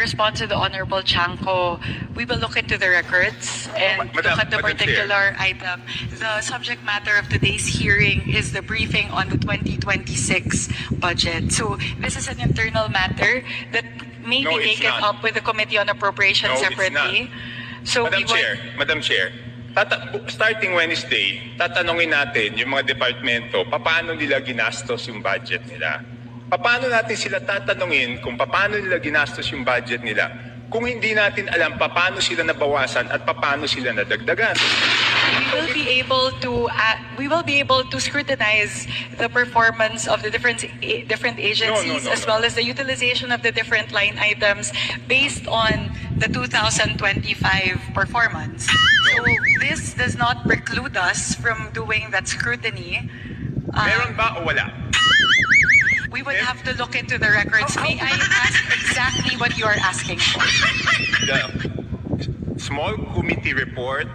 respond to the Honorable Chanko, we will look into the records and Ma- Madam- look at the Madam Chair. particular item. The subject matter of today's hearing is the briefing on the 2026 budget. So this is an internal matter that may No, be taken not. up with the Committee on Appropriations No, it's separately. So Madam Chair, Madam Chair, tata- starting Wednesday, tatanungin natin yung mga departamento, paano nila ginastos yung budget nila. Paano natin sila tatanungin kung paano nila ginastos yung budget nila kung hindi natin alam paano sila nabawasan at paano sila nadagdagan. we will be able to uh, we will be able to scrutinize the performance of the different a- different agencies no, as no. well as the utilization of the different line items based on the 2025 performance. So this does not preclude us from doing that scrutiny. Uh, Meron ba o wala? We would have to look into the records. May I ask exactly what you are asking for? The small committee report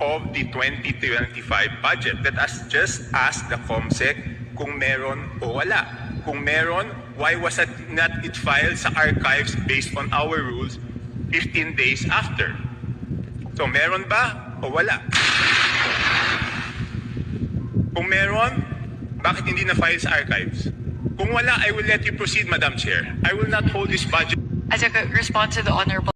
of the 2025 budget that has just asked the COMSEC kung meron o wala. Kung meron, why was it not it filed sa archives based on our rules 15 days after? So meron ba o wala? Kung meron, bakit hindi na file sa archives? Kung wala, I will let you proceed, Madam Chair. I will not hold this budget As a response to the honorable